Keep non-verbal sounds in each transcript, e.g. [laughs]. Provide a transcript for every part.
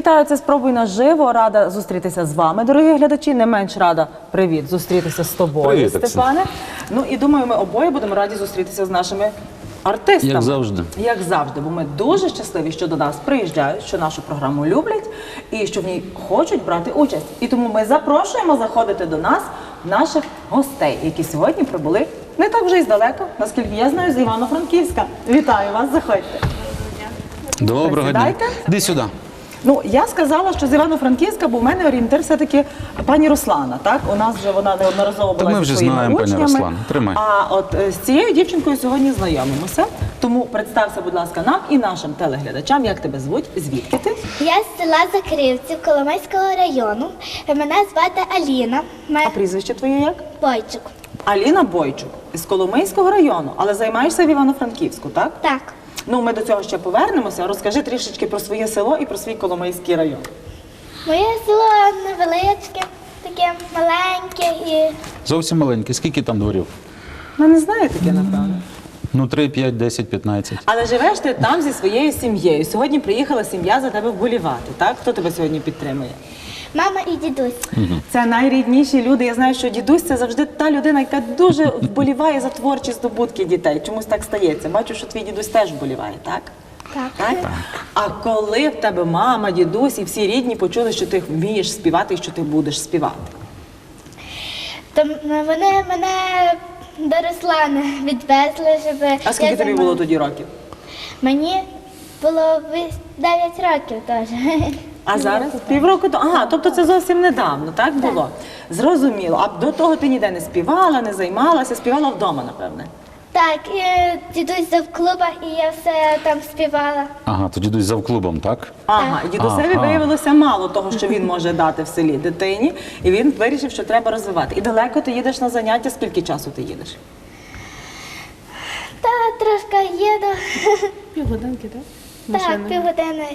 Вітаю, це спробуй наживо. Рада зустрітися з вами, дорогі глядачі. Не менш рада привіт зустрітися з тобою, Привіт, Степане. Ну і думаю, ми обоє будемо раді зустрітися з нашими артистами. Як завжди. Як завжди, бо ми дуже щасливі, що до нас приїжджають, що нашу програму люблять і що в ній хочуть брати участь. І тому ми запрошуємо заходити до нас наших гостей, які сьогодні прибули не так вже й здалека, наскільки я знаю, з Івано-Франківська. Вітаю вас, заходьте. Доброго дня. Іди сюди. Ну я сказала, що з Івано-Франківська, бо в мене орієнтир все-таки пані Руслана. Так у нас вже вона неодноразово була ми зі вже своїми знаємо, пані учнями. Руслана. Тримай. А от е, з цією дівчинкою сьогодні знайомимося. Тому представся, будь ласка, нам і нашим телеглядачам, як тебе звуть, звідки ти? Я з села Закривців Коломийського району. Мене звати Аліна Ме- А прізвище твоє як? Бойчук. Аліна Бойчук із Коломийського району, але займаєшся в Івано-Франківську, так? Так. Ну ми до цього ще повернемося. Розкажи трішечки про своє село і про свій Коломийський район. Моє село невеличке, таке маленьке і Зовсім маленький. Скільки там дворів? Ну не знаю таке, напевно. Ну, 3, 5, 10, 15. Але живеш ти там зі своєю сім'єю. Сьогодні приїхала сім'я за тебе вболівати. Так? Хто тебе сьогодні підтримує? Мама і дідусь. Це найрідніші люди. Я знаю, що дідусь це завжди та людина, яка дуже [laughs] вболіває за творчі здобутки дітей. Чомусь так стається. Бачу, що твій дідусь теж вболіває, так? Так. Так? А коли в тебе мама, дідусь і всі рідні почули, що ти вмієш співати і що ти будеш співати? То вони мене до Руслана відвезли, щоб А скільки я тобі було тоді років? Мені було 9 років теж. [laughs] А зараз півроку то ага, тобто це зовсім недавно, так було? Зрозуміло. А до того ти ніде не співала, не займалася, співала вдома, напевне. Так, дідусь в клубах, і я все там співала. Ага, то дідусь зав клубом, так? Ага, дідусеві Ага. виявилося мало того, що він може дати в селі дитині, і він вирішив, що треба розвивати. І далеко ти їдеш на заняття, скільки часу ти їдеш? Та трошки їду. Півгодинки, так? Так, півгодини.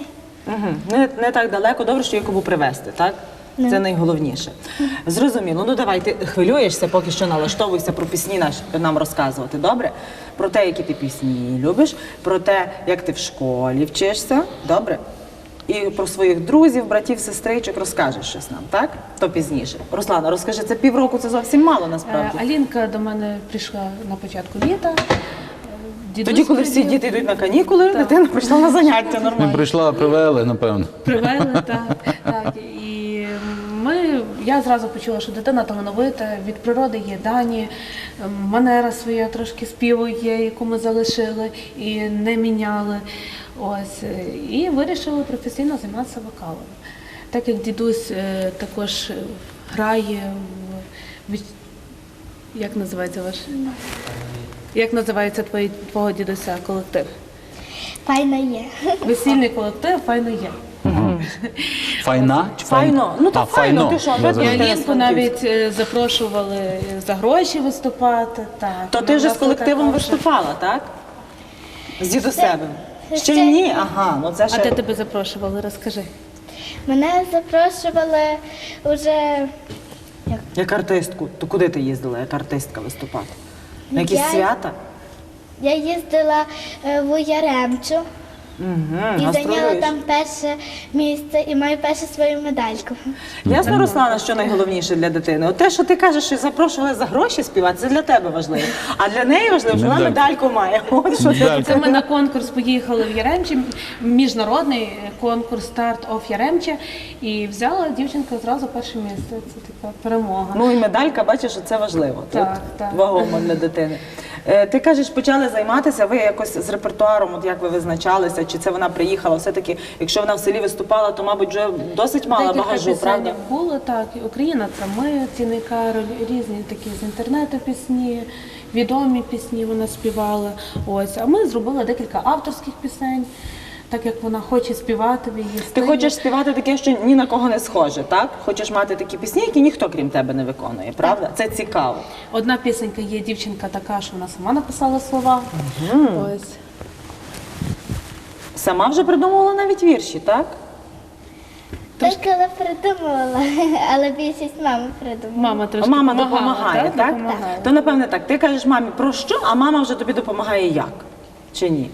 Угу. Не, не так далеко, добре, що є кому привезти, так? Це найголовніше. Зрозуміло. Ну давай, ти хвилюєшся, поки що налаштовуйся про пісні наш, нам розказувати, добре? Про те, які ти пісні любиш, про те, як ти в школі вчишся, добре? І про своїх друзів, братів, сестричок розкажеш щось нам, так? То пізніше. Руслана, розкажи, це півроку це зовсім мало насправді. Е, Алінка до мене прийшла на початку літа. Дідусь Тоді, коли всі привів- діти йдуть на канікули, дитина прийшла на заняття нормально. прийшла, привели, напевно. Привели, [laughs] так. так. І ми, я зразу почула, що дитина талановита, від природи є дані, ем, манера своя трошки співу є, яку ми залишили і не міняли. Ось. е, І вирішили професійно займатися вокалом. Так як дідусь е, також грає в від- як називається ваш? Як називається твій, твого дідуся колектив? Файно є. Весільний колектив файно є. Файна? Чи Файно. Ну, то а, файно. Ти що, ви. Франківськ. Навіть е, запрошували за гроші виступати. Так. То ти вже з власне колективом також. виступала, так? З дідусевим? Ще- ні? ні. Ага, ну це А де ще. тебе запрошували? Розкажи. Мене запрошували вже Як артистку. То куди ти їздила, як артистка виступати? На якісь Я- свята? я їздила е, в Яремчу Угу, і зайняла там перше місце і маю першу свою медальку. Ясно, Руслана, що найголовніше для дитини? От те, що ти кажеш, що запрошували за гроші співати, це для тебе важливо. А для неї важливо, що вона Медальку. медальку має. От що ти. Медальку. Це ми на конкурс поїхали в Яремче, міжнародний конкурс Старт оф Яремче, і взяла дівчинка зразу перше місце. Це така перемога. Ну і медалька, бачиш, що це важливо. Так, Тут так. Вагомо для дитини. Е, Ти кажеш, почали займатися, ви якось з репертуаром, от як ви визначалися, чи це вона приїхала? Все-таки, якщо вона в селі виступала, то, мабуть, вже досить мала Декілька багажу, правда? було так. Україна це ми, ціни Кароль, різні такі з інтернету пісні, відомі пісні вона співала. Ось, а ми зробили декілька авторських пісень, так як вона хоче співати в її Ти хочеш співати таке, що ні на кого не схоже, так? Хочеш мати такі пісні, які ніхто крім тебе не виконує, правда? Це цікаво. Одна пісенька є дівчинка така, що вона сама написала слова. Ось. Сама вже придумувала навіть вірші, так? Так, але придумувала, [laughs] але більшість мама придумала. Мама трошки мама допомагає, так? Допомагала. То напевне так. Ти кажеш мамі про що, а мама вже тобі допомагає як? Чи ні?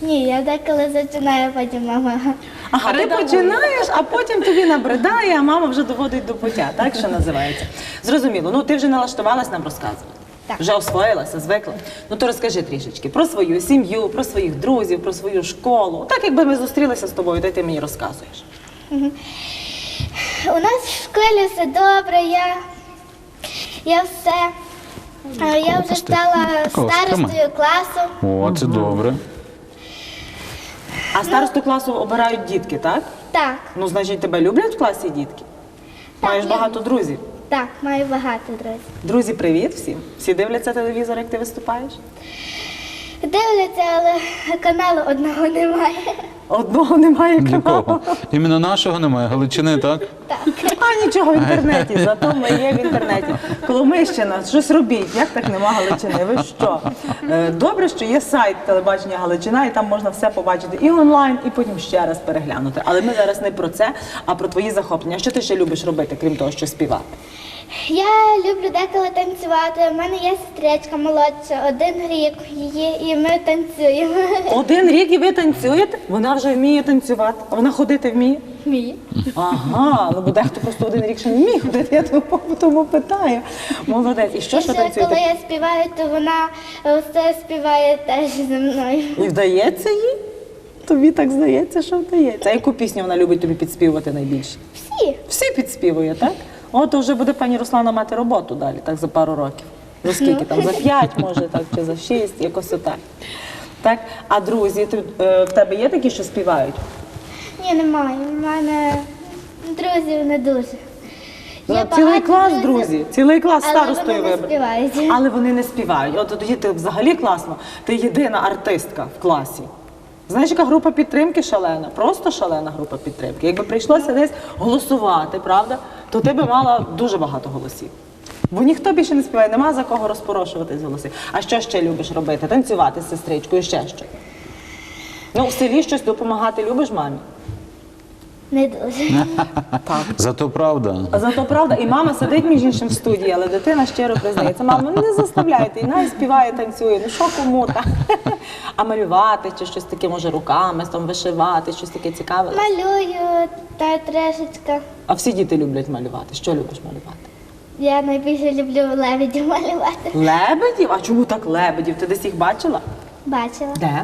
Ні, я деколи зачинаю, потім мама. Ага, ти починаєш, а потім тобі набридає, а мама вже доводить до пуття, так що називається. Зрозуміло. Ну ти вже налаштувалась нам розказувати. Так. Вже освоїлася, звикла. Ну то розкажи трішечки про свою сім'ю, про своїх друзів, про свою школу. Так якби ми зустрілися з тобою, то й ти мені розказуєш. У нас в школі все добре, я, я все. е, Я вже стала старостою класу. О, це добре. А старосту класу обирають дітки, так? Так, Ну, значить, тебе люблять в класі дітки? Так, Маєш я- багато друзів. так, маю багато друзів. Друзі, привіт всім. Всі дивляться телевізор, як ти виступаєш? Дивляться, але каналу одного немає. Одного немає каналу. Іменно нашого немає, Галичини, так? Так. А нічого в інтернеті, зато ми є в інтернеті. Коломищина, щось робіть, як так нема Галичини? Ви що? Е, Добре, що є сайт телебачення Галичина, і там можна все побачити і онлайн, і потім ще раз переглянути. Але ми зараз не про це, а про твої захоплення. Що ти ще любиш робити, крім того, що співати? Я люблю деколи танцювати. У мене є сестричка молодша, один рік її, і ми танцюємо. [laughs] Один рік і ви танцюєте? Вона вже вміє танцювати, а вона ходити вміє. Мій. Ага, ну бо дехто просто один рік ще не міг ходити, я тому, тому питаю. Молодець. І що ж ви ще коли я співаю, то вона все співає теж зі мною. І вдається їй? Тобі так здається, що вдається. А яку пісню вона любить тобі підспівувати найбільше? Всі. Всі підспівує, так? О, то вже буде пані Руслана мати роботу далі, так, за пару років. За скільки там? За п'ять, може, так, чи за шість, якось отак. Так? А друзі, ти, е, в тебе є такі, що співають? Ні, немає. У мене друзів не дуже. Ну, цілий багато клас, друзі, цілий клас але старостою вони не вибрав. співають. Але вони не співають. От тоді ти взагалі класно. Ти єдина артистка в класі. Знаєш, яка група підтримки шалена? Просто шалена група підтримки. Якби прийшлося десь голосувати, правда, то ти би мала дуже багато голосів. Бо ніхто більше не співає, нема за кого розпорошувати з голосів. А що ще любиш робити? Танцювати з сестричкою, ще що? Ну, в селі щось допомагати любиш мамі? Не дуже. Так. Зато правда. Зато правда, і мама сидить між іншим в студії, але дитина щиро признається. Мама, ну не заставляйте, і най співає, танцює. Ну що кому там? А малювати чи щось таке, може, руками там вишивати, щось таке цікаве. Малюю та трешечка. А всі діти люблять малювати. Що любиш малювати? Я найбільше люблю лебедів малювати. Лебедів? А чому так лебедів? Ти десь їх бачила? Бачила. Де?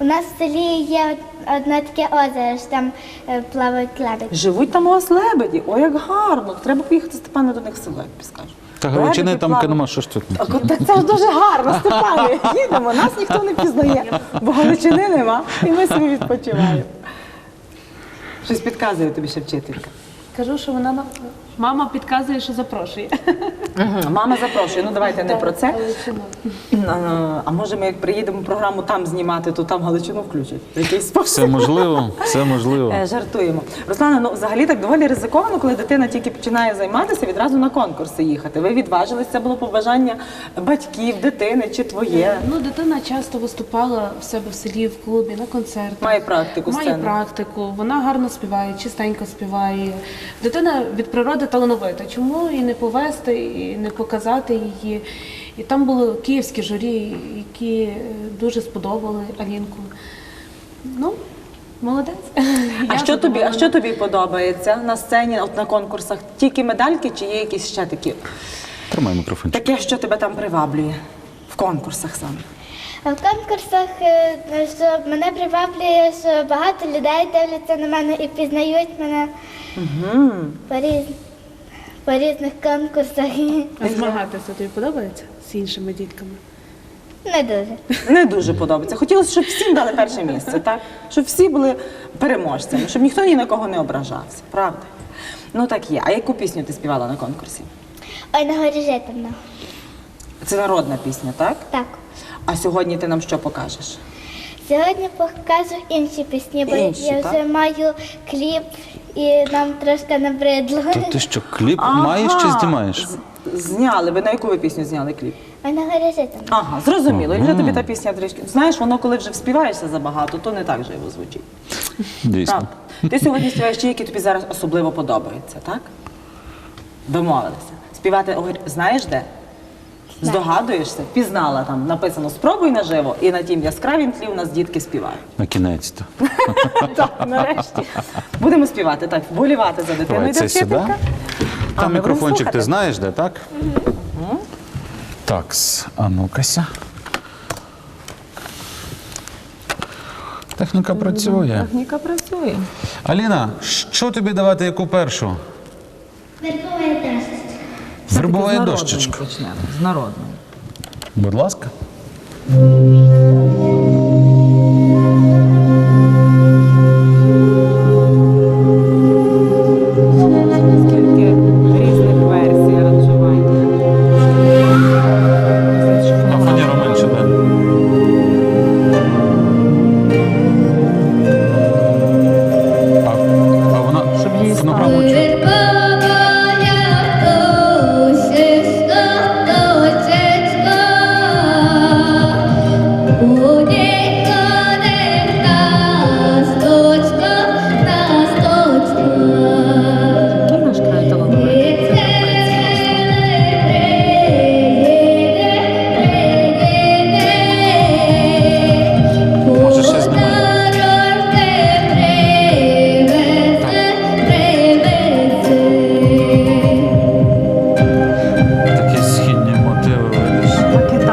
У нас в селі є одне таке озеро, що там е, плавають лебеді. Живуть там у вас лебеді. О, як гарно. Треба поїхати Степане до них в село, як підскажу. Та Галичини там нема, що ж тут. Так це ж дуже гарно, Степане. Їдемо, нас ніхто не пізнає, бо Галичини нема, і ми собі відпочиваємо. Щось підказує тобі ще вчителька. Кажу, що вона на- мама підказує, що запрошує. Мгм, Мама запрошує, ну давайте не про це. Галичину. А, А може ми як приїдемо програму там знімати, то там Галичину включать. В якийсь Все спосіб. можливо, все можливо. Е, Жартуємо. Руслана, ну взагалі так доволі ризиковано, коли дитина тільки починає займатися, відразу на конкурси їхати. Ви відважились, це було побажання батьків, дитини чи твоє. Ну, дитина часто виступала в себе в селі, в клубі, на концертах. Має практику Має практику, вона гарно співає, чистенько співає. Дитина від природи талановита. Чому і не повести, і не показати її? І там були київські журі, які е, дуже сподобали Алінку. Ну, молодець. [laughs] А що тобі, а що тобі подобається на сцені, от на конкурсах? Тільки медальки чи є якісь ще такі? Тримай мікрофончик. Таке, що тебе там приваблює в конкурсах саме? В конкурсах е, що мене приваблює, що багато людей дивляться на мене і пізнають мене Угу. по, різ... по різних конкурсах. А змагатися тобі подобається з іншими дітками? Не дуже. Не дуже подобається. Хотілося, щоб всім дали перше місце, так? Щоб всі були переможцями, щоб ніхто ні на кого не ображався, правда? Ну так є. А яку пісню ти співала на конкурсі? Ой, на горі житимно. Це народна пісня, так? Так. А сьогодні ти нам що покажеш? Сьогодні покажу інші пісні, бо Інші, я так? вже маю кліп і нам трошки набридло. То ти що, кліп маєш чи знімаєш? З- Зняли. Ви на яку ви пісню зняли кліп? Ой, на горі житимно. Ага, зрозуміло. І вже тобі та пісня трішки. Знаєш, воно коли вже вспіваєшся забагато, то не так живо звучить. Дійсно. Так. Ти сьогодні співаєш ті, які тобі зараз особливо подобаються, так? Домовилися. Співати ой, знаєш де? Здогадуєшся? Пізнала там написано спробуй наживо, і на тім яскравім тлі у нас дітки співають. На кінець-то. [laughs] Так, нарешті. Будемо співати, так, вболівати за дитину. Давай Йде це сюди. вчителька. А, Там ми будемо мікрофончик ти знаєш, де, так? Так, а ну-кася. Техніка працює. Техніка працює. Аліна, що тобі давати яку першу? Вербовая дощечка. Вербова дощечка. почнемо, З народної. Будь ласка.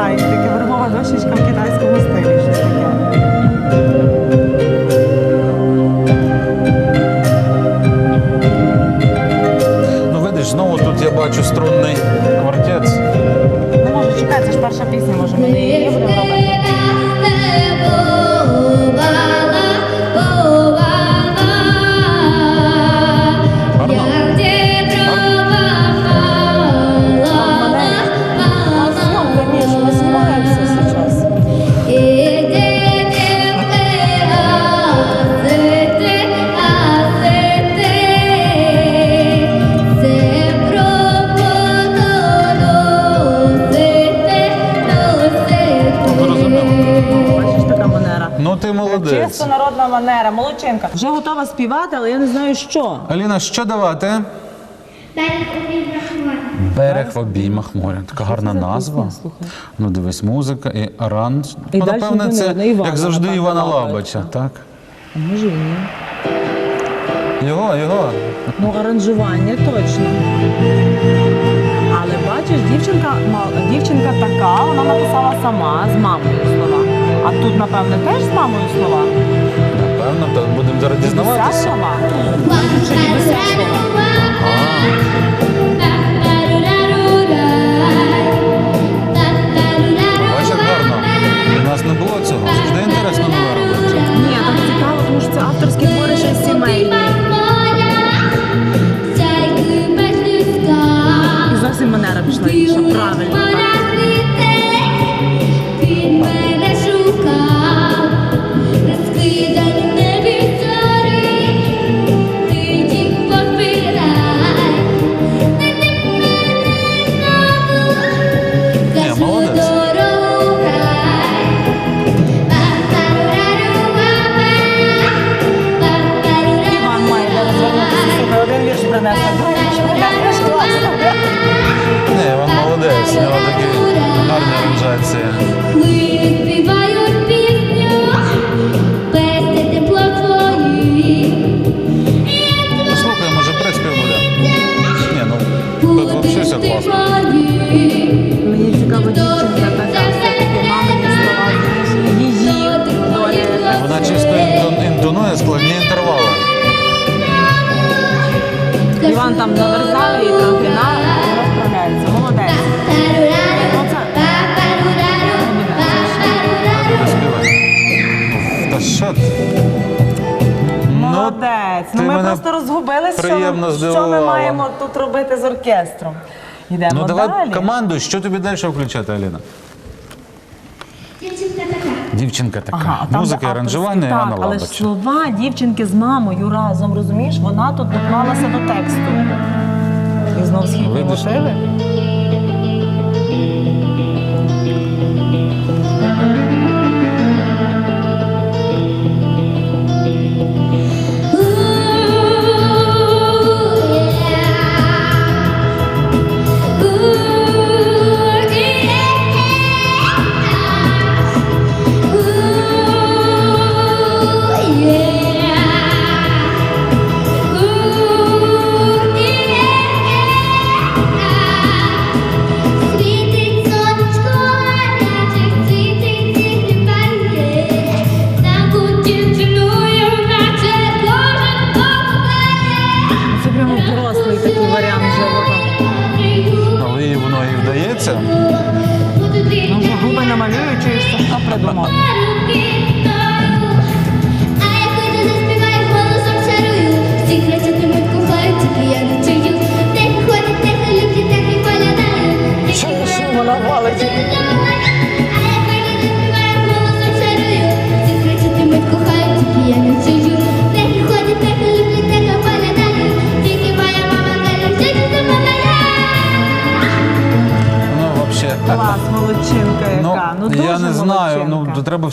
А співати, але я не знаю що. Аліна, що давати? Берег в обіймах моря. Така гарна назва. слухай. Ну дивись, музика і аранж. І ну, далі напевне, це наверно, Івана, як завжди напевно, Івана Лабача. Лабача, так? А може і ні. Його, його. Ну, аранжування точно. Але бачиш, дівчинка, дівчинка така, вона написала сама з мамою слова. А тут, напевне, теж з мамою слова. Напевно, так будемо зараз дізнаватися. Бачиш, гарно. У нас не було цього. Завжди інтересно нове робити. Ні, так цікаво, тому що це авторські твори ще сімейні. І зовсім манера пішла інша, правильно. Що ти? Молодець. Ну, ти ми мене просто розгубилися, що, приємно що ми здивувала. маємо тут робити з оркестром. Йдемо Ну давай далі. команду, що тобі далі включати, Аліна? Дівчинка така. Дівчинка така. Ага, а там Музика, де авторські, аранжування так, Івана Але ж Лабача. слова дівчинки з мамою разом, розумієш, вона тут доклалася до тексту. І знов східні Видиш? мотиви.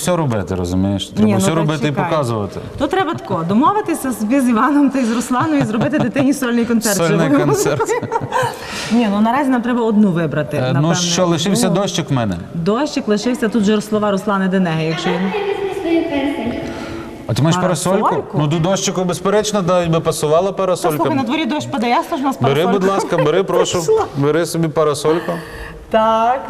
Все робити, розумієш? Треба Ні, ну, все так робити чекай. і показувати. То треба тако, домовитися собі з Іваном та й з Русланою і зробити дитині сольний концерт. Сольний концерт. [laughs] Ні, ну наразі нам треба одну вибрати. Е, напевне. Ну що, лишився Ну, дощик в мене. Дощик лишився тут же слова Руслани Денеги, якщо він. Візьми свою персень. А ти маєш парасольку? Парасольку? Ну до дощику, безперечно, да, би пасувала Та, слухай, на дворі дощ паде, ясно ж у нас Бери, парасолька. будь ласка, бери, прошу. [laughs] Пішла. Бери собі парасольку. Так.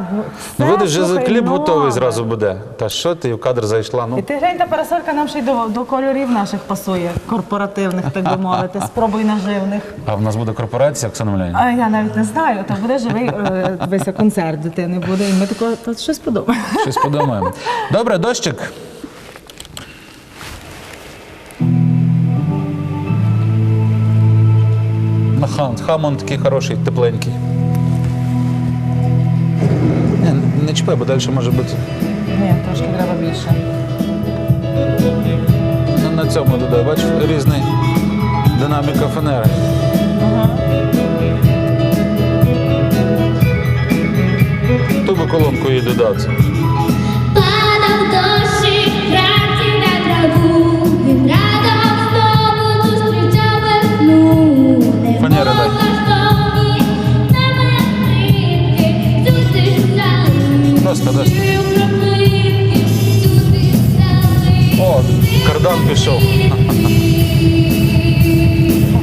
Ну, видиш, вже слухай, кліп нове. готовий зразу буде. Та що ти в кадр зайшла? І Ну, ти глянь, та парасолька нам ще й до, до кольорів наших пасує, корпоративних, так би мовити, спробуй наживних. а в нас буде корпорація, Оксана Миляні? А я навіть не знаю, то буде живий е, дивися, концерт дитини буде, і ми такого то щось подумаємо. Щось подумаємо. Добре, дощик. Ну, хам, хамон такий хороший, тепленький. Не, чіпай, бо далі може бути. Ні, трошки треба більше. Ну, на цьому додай, бачиш, різний динаміка фанери. Ту би колонку їй додати. Падав дощик, гравці на траву, він радував знову, зустрічав весну. Фанера дай. Кропивки, сюди стали. О, кардан пішов.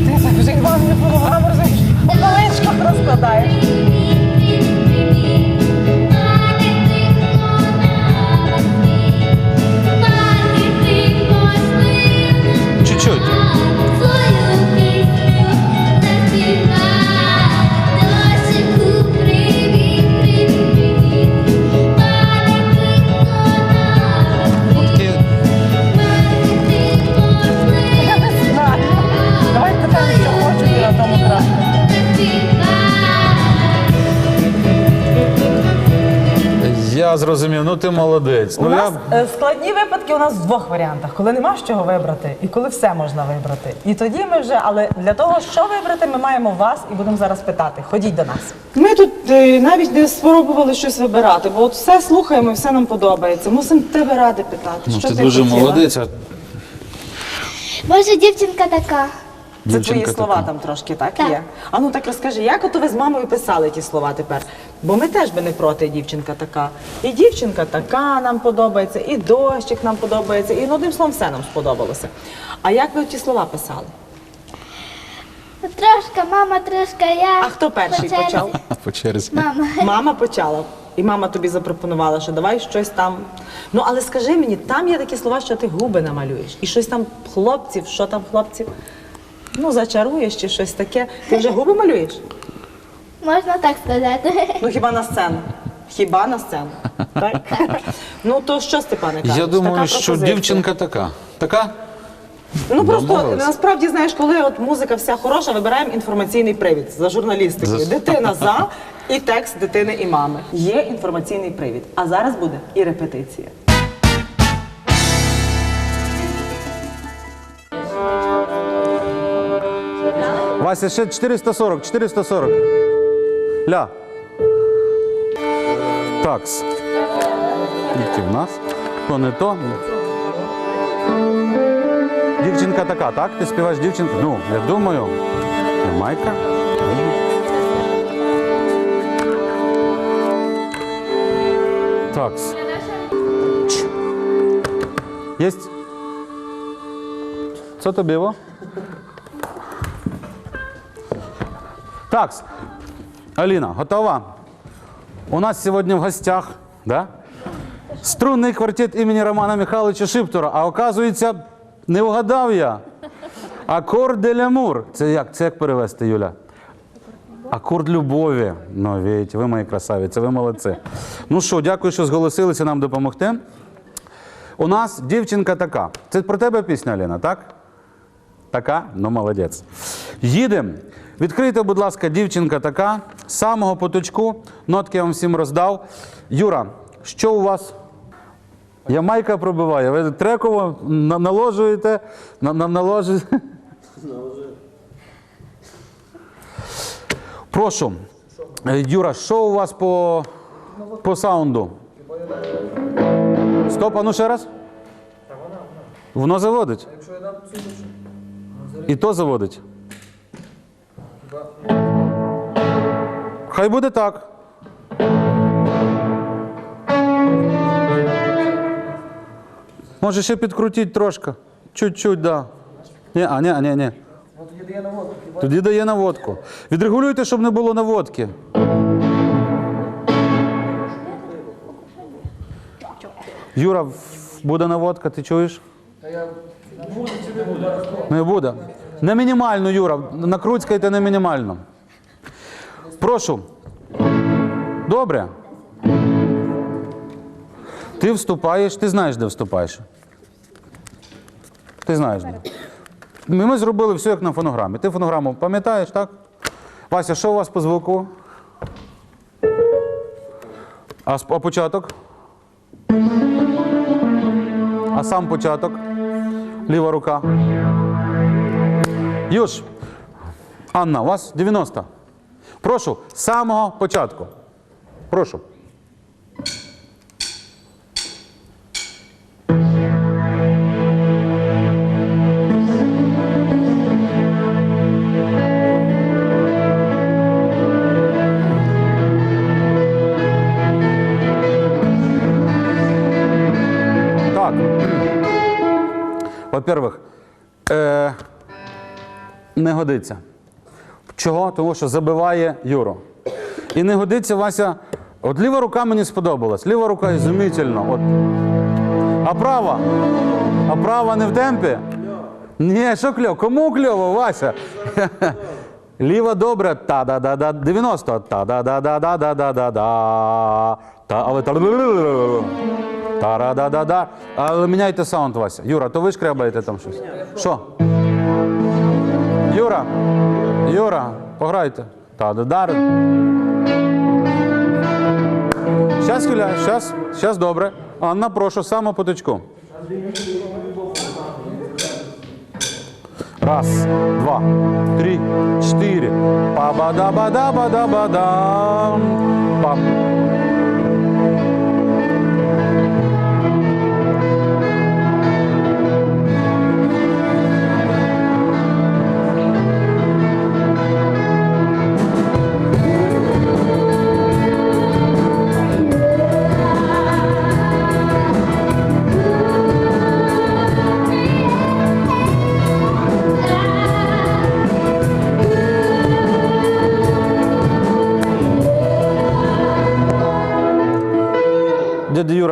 Ти так вже не половина розумієш, по розкладаєш. Зрозумів, ну ти молодець. У Ну нас я е, складні випадки у нас в двох варіантах, коли нема з чого вибрати і коли все можна вибрати. І тоді ми вже, але для того, що вибрати, ми маємо вас і будемо зараз питати. Ходіть до нас. Ми тут е, навіть не спробували щось вибирати, бо от все слухаємо, і все нам подобається. Мусимо тебе ради питати. ну, що ти ти дуже хотіла? молодець. а Може, дівчинка така. Це твої дівчинка слова така. там трошки, так, Так. є? А ну так розкажи, як ото ви з мамою писали ті слова тепер? Бо ми теж би не проти дівчинка така. І дівчинка така нам подобається, і дощик нам подобається, і ну, одним словом все нам сподобалося. А як ви ті слова писали? Трошка, мама, трошка я. А хто перший По черзі. почав? По черзі. Мама. Мама почала. І мама тобі запропонувала, що давай щось там. Ну але скажи мені, там є такі слова, що ти губи намалюєш. І щось там хлопців, що там хлопців? Ну, зачаруєш чи щось таке. Ти вже губи малюєш? Можна так сказати. Ну хіба на сцену? Хіба на сцену? Так? [laughs] ну то що, Степане, кажеш? Я думаю, Така що пропозиція. дівчинка така. Така? Ну просто Домовились. насправді знаєш, коли от музика вся хороша, вибираємо інформаційний привід за журналістикою. За- Дитина за [laughs] і текст дитини і мами. Є інформаційний привід. А зараз буде і репетиція. Вася, ще 440, 440. Ля. Такс. Тільки в нас. То не то. Дівчинка така, так? Ти співаєш дівчинку? Ну, я думаю. Майка. Такс. Єсть? Co to było? Так, Аліна, готова? У нас сьогодні в гостях да? струнний квартет імені Романа Михайловича Шиптора. А оказується, не вгадав я. Акор де лямур. Це як? Це як перевести, Юля? Акорд любові. Ну, видите, ви мої красавиці, ви молодці. Ну що, дякую, що зголосилися нам допомогти. У нас дівчинка така. Це про тебе пісня, Аліна, так? Така? Ну, молодець. Їдемо. Відкрийте, будь ласка, дівчинка така. З самого поточку. Нотки я вам всім роздав. Юра, що у вас? Ямайка пробиває. Ви треково на- наложуєте, на, на, наложуєте. Прошу. Е, Юра, що у вас по, по саунду? Стоп, а ну ще раз. Воно заводить. І то заводить. Хай буде так. Може ще підкрутіть трошки. Чуть-чуть, да. Ні, а, ні, ні, ні. Тоді дає наводку. Відрегулюйте, щоб не було наводки. Юра, буде наводка, ти чуєш? Не буде. Не мінімально, Юра. Накруцькайте не мінімально. Прошу. Добре. Ти вступаєш, ти знаєш, де вступаєш. Ти знаєш де. Ми, ми зробили все як на фонограмі. Ти фонограму пам'ятаєш, так? Вася, що у вас по звуку? А, а початок? А сам початок? Ліва рука. Юж. Анна, у вас 90. Прошу, з самого початку. Прошу. Так. Во-первых, е, не годиться. Чого? Тому що забиває Юру. І не годиться Вася. От ліва рука мені сподобалась. Ліва рука ізумітельно. От. А права? А права не в темпі? Ні, що кльово? Кому кльово, Вася? [laughs] Ліва добре, та-да-да-да, 90, та-да-да-да-да-да-да-да. Та, але та Та-ра-да-да-да. Але міняйте саунд, Вася. Юра, то ви шкрябаєте там щось? Що? Юра, Юра, пограйте. Та-да-дар. Щас, Юля, щас, щас добре. Анна, прошу, саме поточку. Раз, два, три, четыре. Па-ба-да-ба-да-ба-да-ба-дам. Пам.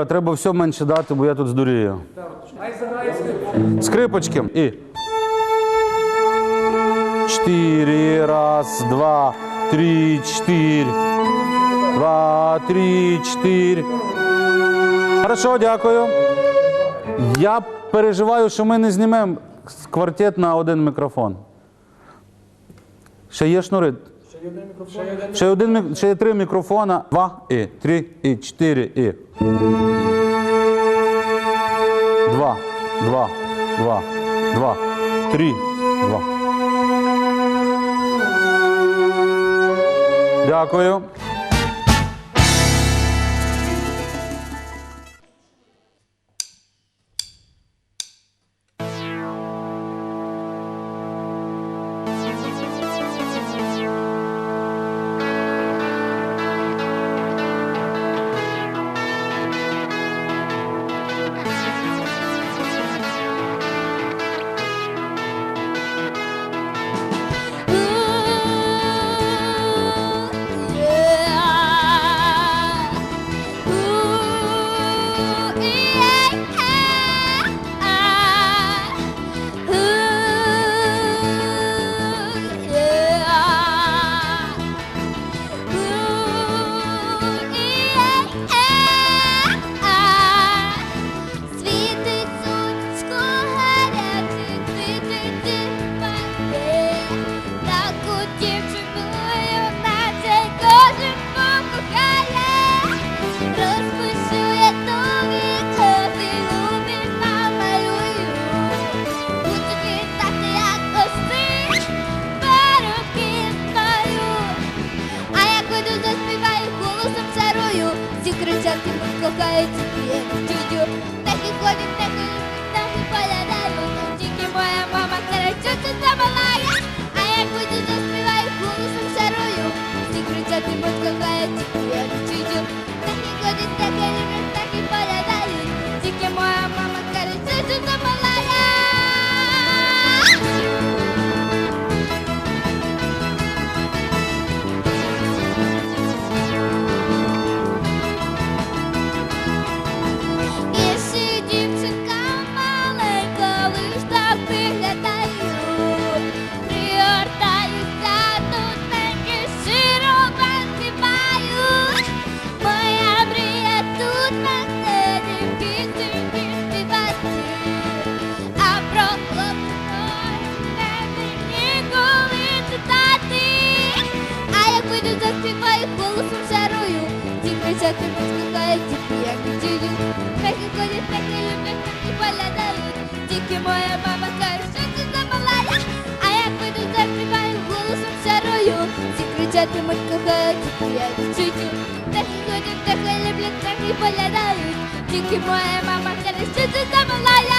Треба все менше дати, бо я тут здурію. Скрипочки. І. Чотири. Раз, два, три, чотири. Два, три, чотири. Хорошо, дякую. Я переживаю, що ми не знімемо квартет на один мікрофон. Ще є шнури? Ще один мік- ще є три мікрофона. Два і три і чотири і. Два, два, два, два, три, два. Дякую. taki, bo ja daję Dzięki mojej mama, kiedy szczyty zamalają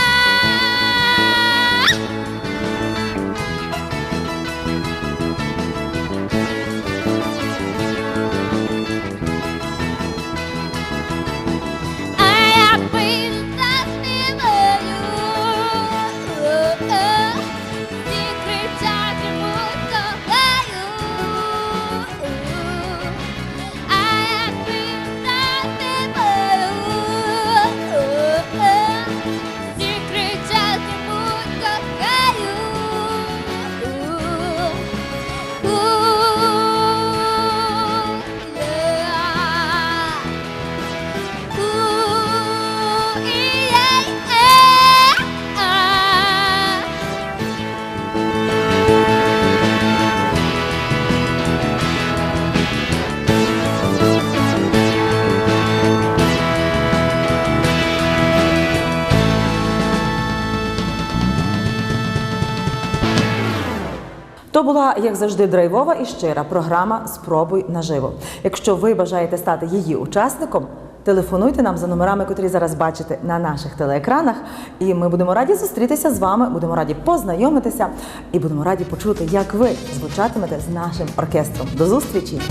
То була, як завжди, драйвова і щира програма Спробуй наживо. Якщо ви бажаєте стати її учасником, телефонуйте нам за номерами, котрі зараз бачите на наших телеекранах. І ми будемо раді зустрітися з вами, будемо раді познайомитися і будемо раді почути, як ви звучатимете з нашим оркестром. До зустрічі!